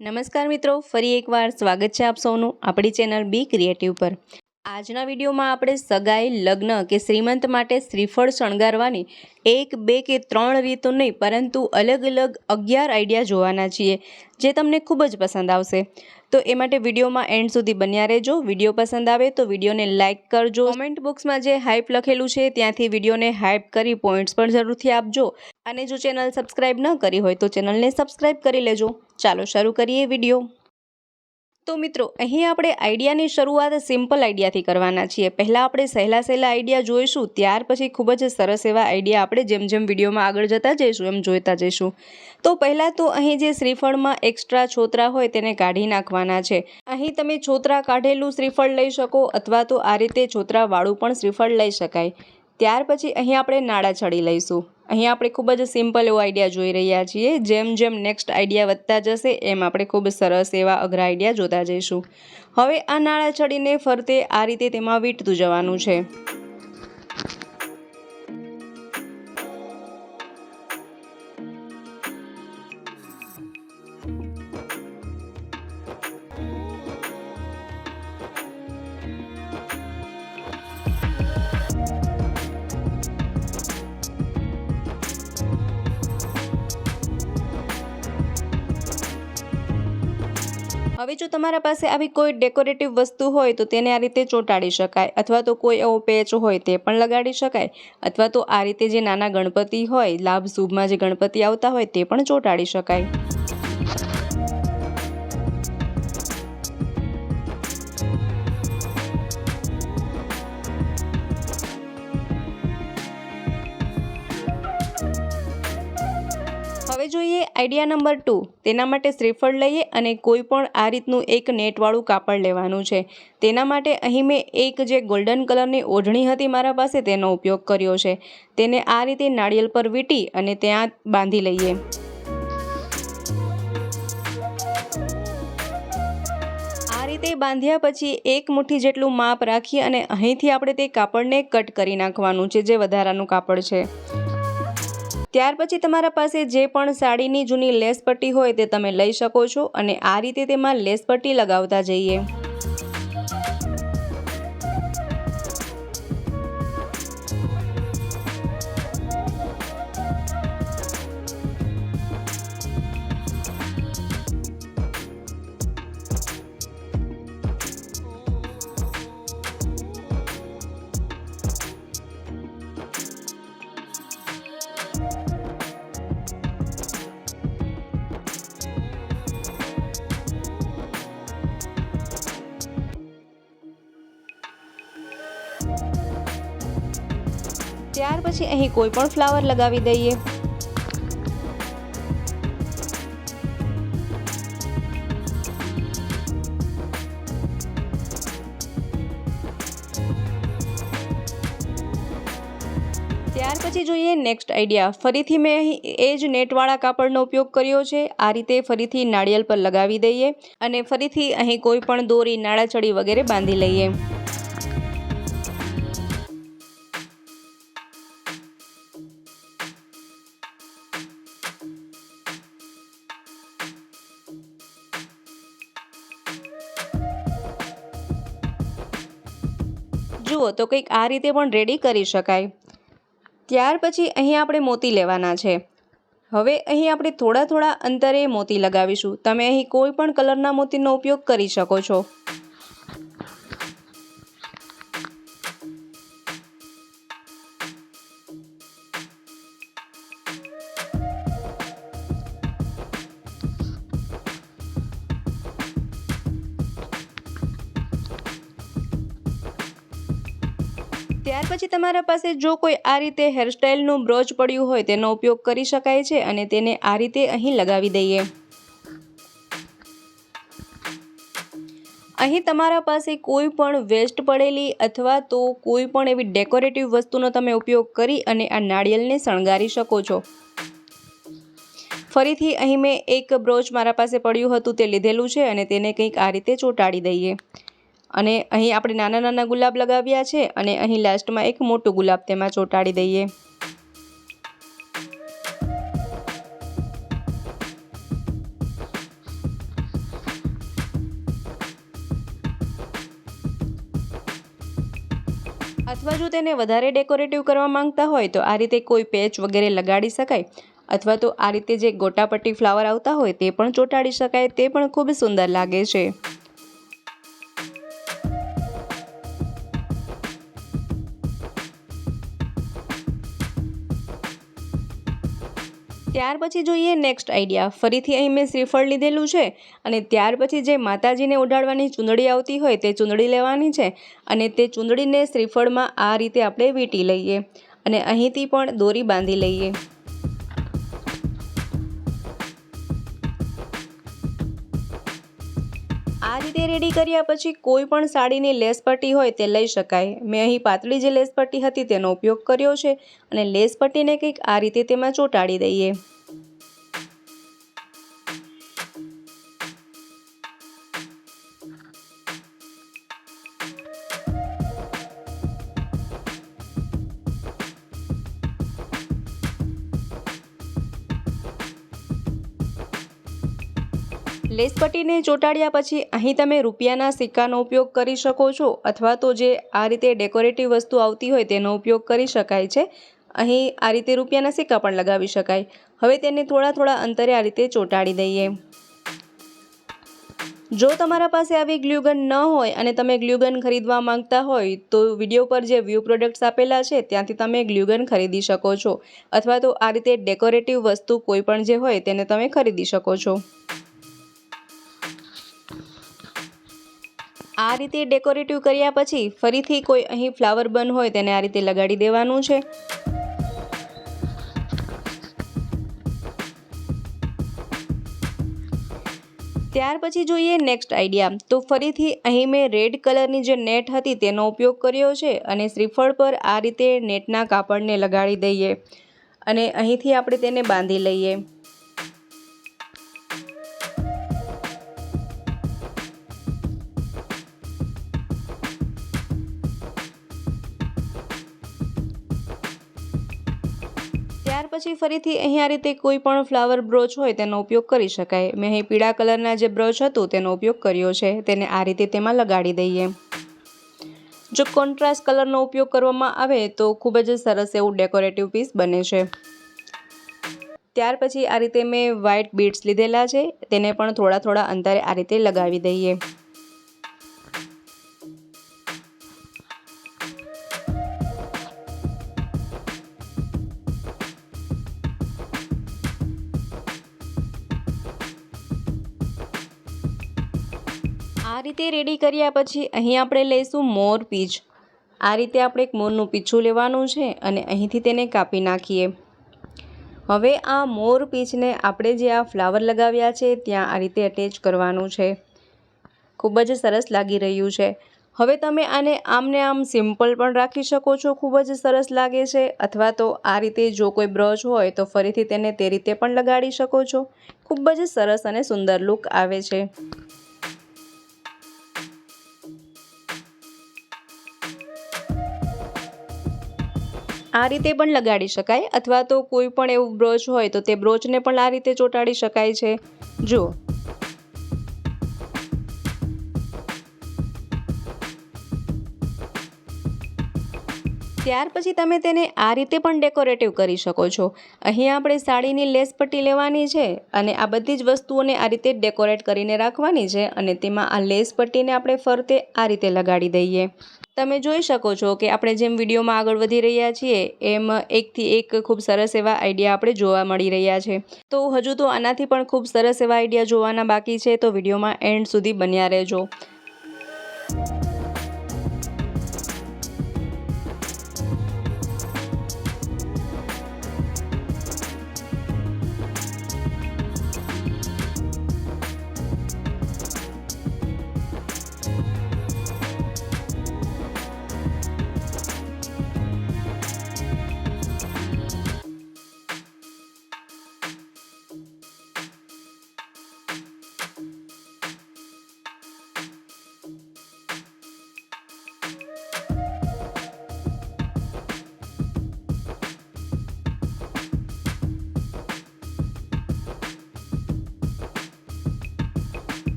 નમસ્કાર મિત્રો, ફરી એકવાર સ્વાગત છે આપ સૌનું આપણી ચેનલ બી ક્રિએટિવ પર. આજના વિડીયોમાં આપણે સગાઈ, લગ્ન કે શ્રીમંત માટે શ્રીફળ શણગારવાની એક, બે કે ત્રણ રીતો નહીં, પરંતુ અલગ અલગ અગિયાર આઈડિયા જોવાના છીએ, જે તમને ખૂબ જ પસંદ આવશે. તો એ માટે વિડીયોમાં એન્ડ સુધી બન્યા રહેજો. વીડિયો પસંદ આવે તો વિડીયોને લાઇક કરજો. કોમેન્ટ બોક્સમાં જે હાઇપ લખેલું છે, ત્યાંથી વિડીયોને હાઇપ કરી પોઈન્ટ્સ પણ જરૂરથી આપજો. અને જો ચેનલ સબસ્ક્રાઈબ ન કરી હોય તો ચેનલને સબસ્ક્રાઈબ કરી લેજો. ચાલો શરૂ કરીએ વીડિયો. તો મિત્રો, અહીં આપણે આઈડિયાની શરૂઆત સિમ્પલ આઈડિયાથી કરવાના છીએ. પહેલાં આપણે સહેલા સહેલા આઈડિયા જોઈશું, ત્યાર પછી ખૂબ જ સરસ એવા આઈડિયા આપણે જેમ જેમ વિડીયોમાં આગળ જતા જઈશું, એમ જોઈતા જઈશું. તો પહેલાં તો અહીં જે શ્રીફળમાં એક્સ્ટ્રા છોતરા હોય તેને કાઢી નાખવાના છે. અહીં તમે છોતરા કાઢેલું શ્રીફળ લઈ શકો, અથવા તો આ રીતે છોતરાવાળું પણ શ્રીફળ લઈ શકાય. ત્યાર પછી અહીં આપણે નાળા છડી લઈશું. અહીં આપણે ખૂબ જ સિમ્પલ એવો આઈડિયા જોઈ રહ્યા છીએ. જેમ જેમ નેક્સ્ટ આઈડિયા વધતા જશે, એમ આપણે ખૂબ સરસ એવા અઘરા આઈડિયા જોતા જઈશું. હવે આ નાળા છડીને ફરતે આ રીતે તેમાં વીંટતું જવાનું છે. હવે જો તમારા પાસે આવી કોઈ ડેકોરેટિવ વસ્તુ હોય તો તેને આ રીતે ચોંટાડી શકાય. અથવા તો કોઈ એવો પેચ હોય તે પણ લગાડી શકાય. અથવા તો આ રીતે જે નાના ગણપતિ હોય, લાભ, શુભમાં જે ગણપતિ આવતા હોય તે પણ ચોંટાડી શકાય. જોઈએ આઈડિયા નંબર ટુ. તેના માટે શ્રીફળ લઈએ અને કોઈ પણ આ રીતનું એક નેટવાળું કાપડ લેવાનું છે. તેના માટે અહીં મેં એક જે ગોલ્ડન કલરની ઓઢણી હતી મારા પાસે તેનો ઉપયોગ કર્યો છે. તેને આ રીતે નાળિયેર પર વીંટી અને ત્યાં બાંધી લઈએ. આ રીતે બાંધ્યા પછી એક મુઠ્ઠી જેટલું માપ રાખી અને અહીંથી આપણે તે કાપડને કટ કરી નાખવાનું છે, જે વધારાનું કાપડ છે. ત્યાર પછી તમારા પાસે જે પણ સાડીની જૂની લેસ પટ્ટી હોય તે તમે લઈ શકો છો અને આ રીતે તેમાં લેસ પટ્ટી લગાવતા જઈએ. ત્યાર પછી અહીં કોઈ પણ ફ્લાવર લગાવી દઈએ. ત્યાર પછી જોઈએ નેક્સ્ટ આઈડિયા ફરીથી મેં અહીં એ જ નેટવાળા કાપડનો ઉપયોગ કર્યો છે. આ રીતે ફરીથી નાળિયેર પર લગાવી દઈએ અને ફરીથી અહીં કોઈ પણ દોરી, નાળાચડી વગેરે બાંધી લઈએ. તો કંઈક આ રીતે પણ રેડી કરી શકાય. ત્યાર પછી અહીં આપણે મોતી લેવાના છે. હવે અહીં આપણે થોડા થોડા અંતરે મોતી લગાવીશું. તમે અહીં કોઈ પણ કલરના મોતીનો ઉપયોગ કરી શકો છો. તમારા પાસે જો કોઈ આ રીતે હેરસ્ટાઇલનું બ્રોચ પડ્યું હોય તેનો ઉપયોગ કરી શકાય છે અને તેને આ રીતે અહીં લગાવી દઈએ. અહીં તમારા પાસે કોઈ પણ વેસ્ટ પડેલી અથવા તો કોઈ પણ એવી ડેકોરેટિવ વસ્તુનો તમે ઉપયોગ કરી અને આ નાળિયેરને શણગારી શકો છો. ફરીથી અહીં મેં એક બ્રોચ મારા પાસે પડ્યું હતું તે લીધેલું છે અને તેને કંઈક આ રીતે ચોંટાડી દઈએ. અને અહીં આપણે નાના નાના ગુલાબ લગાવ્યા છે અને અહીં લાસ્ટમાં એક મોટું ગુલાબ તેમાં ચોંટાડી દઈએ. અથવા જો તેને વધારે ડેકોરેટિવ કરવા માંગતા હોય તો આ રીતે કોઈ પેચ વગેરે લગાડી શકાય, અથવા તો આ રીતે જે ગોટાપટ્ટી ફ્લાવર આવતા હોય તે પણ ચોંટાડી શકાય, તે પણ ખૂબ સુંદર લાગે છે. ત્યાર પછી જોઈએ નેક્સ્ટ આઈડિયા ફરીથી અહીં મેં શ્રીફળ લીધેલું છે અને ત્યાર પછી જે માતાજીને ઉડાડવાની ચૂંદડી આવતી હોય તે ચૂંદડી લેવાની છે અને તે ચૂંદડીને શ્રીફળમાં આ રીતે આપણે વીંટી લઈએ અને અહીંથી પણ દોરી બાંધી લઈએ. આ રીતે રેડી કર્યા પછી કોઈ પણ સાડીની લેસ પટ્ટી હોય તે લઈ શકાય. મેં અહીં પાતળી જે લેસ પટ્ટી હતી તેનો ઉપયોગ કર્યો છે અને લેસ પટ્ટીને કંઈક આ રીતે તેમાં ચોંટાડી દઈએ. લેસ પટ્ટીને ચોંટાડ્યા પછી અહીં તમે રૂપિયાના સિક્કાનો ઉપયોગ કરી શકો છો અથવા તો જે આ રીતે ડેકોરેટિવ વસ્તુ આવતી હોય તેનો ઉપયોગ કરી શકાય છે. અહીં આ રીતે રૂપિયાના સિક્કા પણ લગાવી શકાય. હવે તેને થોડા થોડા અંતરે આ રીતે ચોંટાડી દઈએ. જો તમારા પાસે આવી ગ્લ્યુગન ન હોય અને તમે ગ્લ્યુગન ખરીદવા માંગતા હોય તો વીડિયો પર જે વ્યૂ પ્રોડક્ટ્સ આપેલા છે ત્યાંથી તમે ગ્લ્યુગન ખરીદી શકો છો અથવા તો આ રીતે ડેકોરેટિવ વસ્તુ કોઈ પણ જે હોય તેને તમે ખરીદી શકો છો. આ રીતે ડેકોરેટિવ કર્યા પછી ફરીથી કોઈ અહીં ફ્લાવર બન હોય તેને આ રીતે લગાડી દેવાનું છે. ત્યાર પછી જોઈએ નેક્સ્ટ આઈડિયા. તો ફરીથી અહીં મેં રેડ કલરની જે નેટ હતી તેનો ઉપયોગ કર્યો છે અને શ્રીફળ પર આ રીતે નેટના કાપડને લગાડી દઈએ. અને અહીંથી આપણે તેને બાંધી લઈએ. પછી ફરીથી અહીં આ રીતે કોઈ પણ ફ્લાવર બ્રોચ હોય તેનો ઉપયોગ કરી શકાય. મેં અહીં પીળા કલરના જે બ્રોચ હતું તેનો ઉપયોગ કર્યો છે. તેને આ રીતે તેમાં લગાડી દઈએ. જો કોન્ટ્રાસ્ટ કલરનો ઉપયોગ કરવામાં આવે તો ખૂબ જ સરસ એવું ડેકોરેટિવ પીસ બને છે. ત્યાર પછી આ રીતે મેં વ્હાઇટ બીડ્સ લીધેલા છે. તેને પણ થોડા થોડા અંતરે આ રીતે લગાવી દઈએ. આ રીતે રેડી કર્યા પછી અહીં આપણે લઈશું મોર પીચ આ રીતે આપણે એક મોરનું પીછું લેવાનું છે અને અહીંથી તેને કાપી નાખીએ. હવે આ મોર પીચને આપણે જે આ ફ્લાવર લગાવ્યા છે ત્યાં આ રીતે અટેચ કરવાનું છે. ખૂબ જ સરસ લાગી રહ્યું છે. હવે તમે આને આમને આમ સિમ્પલ પણ રાખી શકો છો, ખૂબ જ સરસ લાગે છે. અથવા તો આ રીતે જો કોઈ બ્રશ હોય તો ફરીથી તેને તે રીતે પણ લગાડી શકો છો. ખૂબ જ સરસ અને સુંદર લુક આવે છે. આ રીતે પણ લગાડી શકાય અથવા તો કોઈ પણ એવું બ્રોચ હોય તો તે બ્રોચને પણ આ રીતે ચોંટાડી શકાય છે. જુઓ. ત્યાર પછી તમે તેને આ રીતે પણ ડેકોરેટિવ કરી શકો છો. અહીં આપણે સાડીની લેસ પટ્ટી લેવાની છે અને આ બધી જ વસ્તુઓને આ રીતે ડેકોરેટ કરીને રાખવાની છે અને તેમાં આ લેસ પટ્ટીને આપણે ફરતે આ રીતે લગાડી દઈએ. તમે જોઈ શકો છો કે આપણે જેમ વિડીયોમાં આગળ વધી રહ્યા છીએ, એમ એકથી એક ખૂબ સરસ એવા આઈડિયા આપણે જોવા મળી રહ્યા છે. તો હજુ તો આનાથી પણ ખૂબ સરસ એવા આઈડિયા જોવાના બાકી છે, તો વિડીયોમાં એન્ડ સુધી બન્યા રહેજો.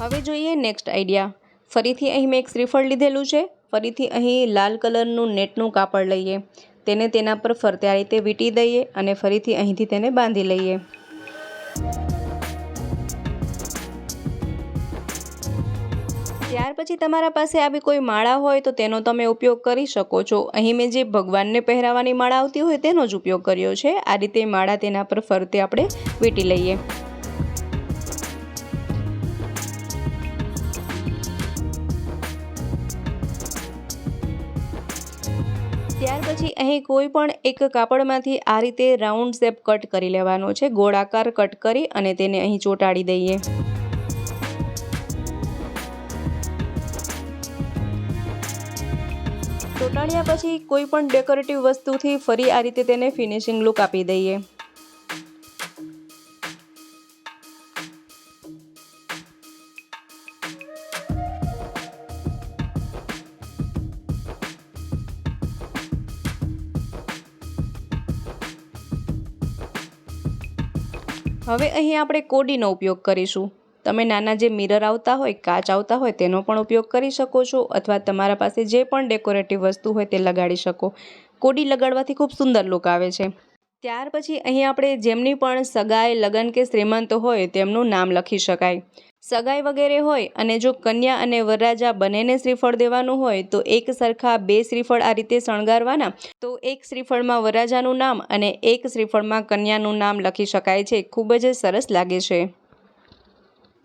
હવે જોઈએ નેક્સ્ટ આઈડિયા ફરીથી અહીં મેં એક શ્રીફળ લીધેલું છે. ફરીથી અહીં લાલ કલરનું નેટનું કાપડ લઈએ. તેને તેના પર ફરતે આ રીતે વીંટી દઈએ અને ફરીથી અહીંથી તેને બાંધી લઈએ. ત્યાર પછી તમારા પાસે આવી કોઈ માળા હોય તો તેનો તમે ઉપયોગ કરી શકો છો. અહીં મેં જે ભગવાનને પહેરાવાની માળા આવતી હોય તેનો જ ઉપયોગ કર્યો છે. આ રીતે માળા તેના પર ફરતે આપણે વીંટી લઈએ. ત્યાર પછી અહીં કોઈ પણ એક કાપડમાંથી આ રીતે રાઉન્ડ શેપ કટ કરી લેવાનો છે. ગોળાકાર કટ કરી અને તેને અહીં ચોંટાડી દઈએ. ચોંટાડ્યા પછી કોઈ પણ ડેકોરેટિવ વસ્તુથી ફરી આ રીતે તેને ફિનિશિંગ લુક આપી દઈએ. હવે અહીં આપણે કોડીનો ઉપયોગ કરીશું. તમે નાના જે મિરર આવતા હોય, કાચ આવતા હોય, તેનો પણ ઉપયોગ કરી શકો છો અથવા તમારા પાસે જે પણ ડેકોરેટિવ વસ્તુ હોય તે લગાડી શકો. કોડી લગાડવાથી ખૂબ સુંદર લુક આવે છે. ત્યાર પછી અહીં આપણે જેમની પણ સગાઈ, લગ્ન કે શ્રીમંત હોય તેમનું નામ લખી શકાય. સગાઈ વગેરે હોય અને જો કન્યા અને વરરાજા બંનેને શ્રીફળ દેવાનું હોય, તો એક સરખા બે શ્રીફળ આ રીતે શણગારવાના. તો એક શ્રીફળમાં વરરાજાનું નામ અને એક શ્રીફળમાં કન્યાનું નામ લખી શકાય છે. ખૂબ જ સરસ લાગે છે.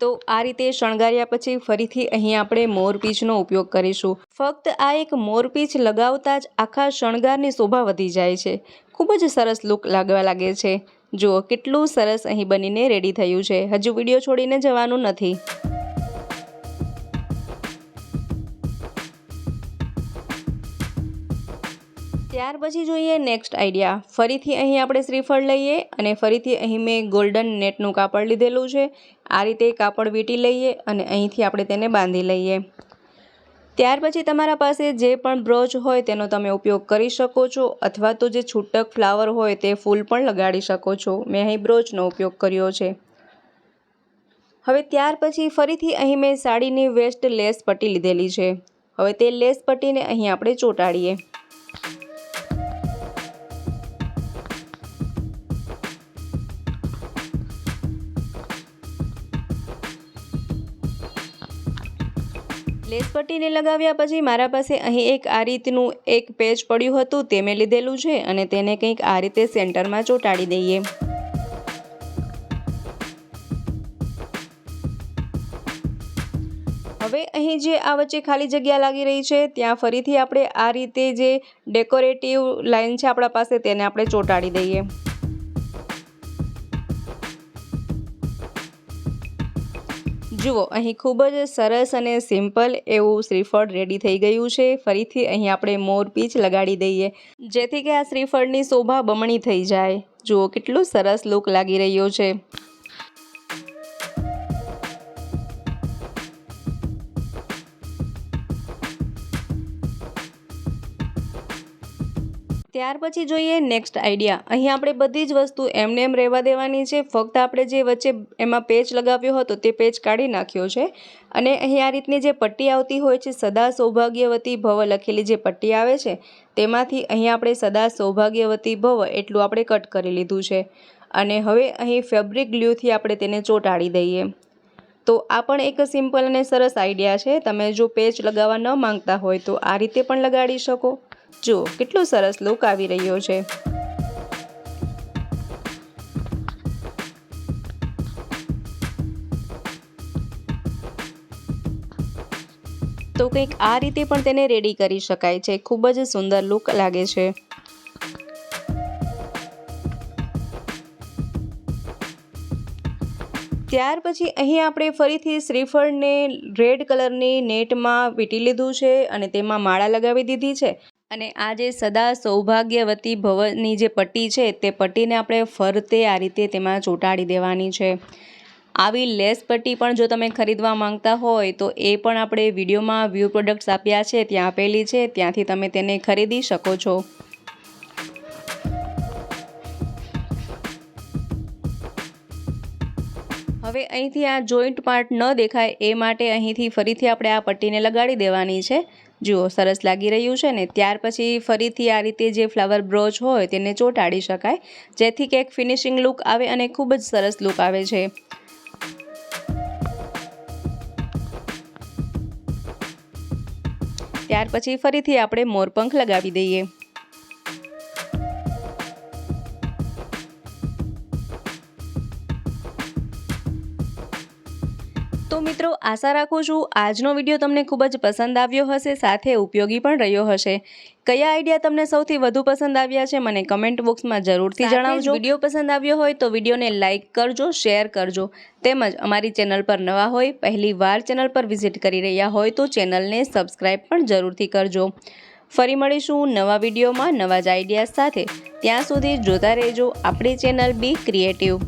તો આ રીતે શણગાર્યા પછી ફરીથી અહીં આપણે મોરપીંછનો ઉપયોગ કરીશું. ફક્ત આ એક મોરપીંછ લગાવતા જ આખા શણગારની શોભા વધી જાય છે. ખૂબ જ સરસ લુક લાગવા લાગે છે. જુઓ, કેટલું સરસ અહીં બનીને રેડી થયું છે. હજુ વીડિયો છોડીને જવાનું નથી. ત્યાર પછી જોઈએ નેક્સ્ટ આઈડિયા ફરીથી અહીં આપણે શ્રીફળ લઈએ અને ફરીથી અહીં મેં ગોલ્ડન નેટનું કાપડ લીધેલું છે. આ રીતે કાપડ વીંટી લઈએ અને અહીંથી આપણે તેને બાંધી લઈએ. ત્યાર પછી તમારા પાસે જે પણ બ્રોચ હોય તેનો તમે ઉપયોગ કરી શકો છો અથવા તો જે છૂટક ફ્લાવર હોય તે ફૂલ પણ લગાડી શકો છો. મેં અહીં બ્રોચનો ઉપયોગ કર્યો છે. હવે ત્યાર પછી ફરીથી અહીં મેં સાડીની વેસ્ટ લેસ પટ્ટી લીધેલી છે. હવે તે લેસ પટ્ટીને અહીં આપણે ચોંટાડીએ. પટ્ટીને લગાવ્યા પછી મારા પાસે અહીં એક આ રીતનું એક પેજ પડ્યું હતું, તે મેં લીધેલું છે અને તેને કંઈક આ રીતે સેન્ટરમાં ચોંટાડી દઈએ. હવે અહીં જે આ વચ્ચે ખાલી જગ્યા લાગી રહી છે, ત્યાં ફરીથી આપણે આ રીતે જે ડેકોરેટિવ લાઇન છે આપણા પાસે, તેને આપણે ચોંટાડી દઈએ. જુઓ, અહીં ખૂબ જ સરસ અને સિમ્પલ એવું શ્રીફળ રેડી થઈ ગયું છે. ફરીથી અહીં આપણે મોરપીંછ લગાડી દઈએ. જેથી કે આ શ્રીફળની શોભા બમણી થઈ જાય. જુઓ, કેટલું સરસ લુક લાગી રહ્યો છે. ત્યાર પછી જોઈએ નેક્સ્ટ આઈડિયા અહીં આપણે બધી જ વસ્તુ એમને એમ રહેવા દેવાની છે. ફક્ત આપણે જે વચ્ચે એમાં પેચ લગાવ્યો હતો તે પેચ કાઢી નાખ્યો છે. અને અહીં આ રીતની જે પટ્ટી આવતી હોય છે, સદા સૌભાગ્યવતી ભવ લખેલી જે પટ્ટી આવે છે, તેમાંથી અહીં આપણે સદા સૌભાગ્યવતી ભવ એટલું આપણે કટ કરી લીધું છે. અને હવે અહીં ફેબ્રિક ગ્લ્યુથી આપણે તેને ચોંટાડી દઈએ. તો આ પણ એક સિમ્પલ અને સરસ આઈડિયા છે. તમે જો પેચ લગાવવા ન માંગતા હોય તો આ રીતે પણ લગાડી શકો. જુઓ કેટલો સરસ લુક આવી રહ્યો છે. તો કંઈક આ રીતે પણ તેને રેડી કરી શકાય છે. ખૂબ જ સુંદર લુક લાગે છે. ત્યાર પછી અહીં આપણે ફરીથી શ્રીફળને રેડ કલરની નેટમાં વીંટી લીધું છે અને તેમાં માળા લગાવી દીધી છે. અને આ જે સદા સૌભાગ્યવતી ભવનની જે પટ્ટી છે, તે પટ્ટીને આપણે ફરતે આ રીતે તેમાં ચોંટાડી દેવાની છે. આવી લેસ પટ્ટી પણ જો તમે ખરીદવા માંગતા હોય, તો એ પણ આપણે વિડીયોમાં વ્યૂ પ્રોડક્ટ્સ આપ્યા છે, ત્યાં આપેલી છે, ત્યાંથી તમે તેને ખરીદી શકો છો. હવે અહીંથી આ જોઈન્ટ પાર્ટ ન દેખાય એ માટે અહીંથી ફરીથી આપણે આ પટ્ટીને લગાડી દેવાની છે. જુઓ, સરસ લાગી રહ્યું છે ને. ત્યાર પછી ફરીથી આ રીતે જે ફ્લાવર બ્રોચ હોય તેને ચોંટાડી શકાય, જેથી કેક ફિનિશિંગ લુક આવે અને ખૂબ જ સરસ લુક આવે છે. ત્યાર પછી ફરીથી આપણે મોરપંખ લગાવી દઈએ. તો મિત્રો આશા રાખું છું આજનો વીડિયો તમને ખૂબ જ પસંદ આવ્યો હશે સાથે ઉપયોગી પણ રહ્યો હશે. કયા આઈડિયા તમને સૌથી વધુ પસંદ આવ્યા છે મને કમેન્ટ બોક્સમાં જરૂરથી જણાવજો. વીડિયો પસંદ આવ્યો હોય તો વિડીયોને લાઇક કરજો શેર કરજો. તેમજ અમારી ચેનલ પર નવા હોય પહેલી વાર ચેનલ પર વિઝિટ કરી રહ્યા હોય તો ચેનલને સબસ્ક્રાઈબ પણ જરૂરથી કરજો. ફરી મળીશું નવા વિડીયોમાં નવા જ આઈડિયા સાથે. ત્યાં સુધી જોતા રહેજો આપણી ચેનલ બી ક્રિએટિવ.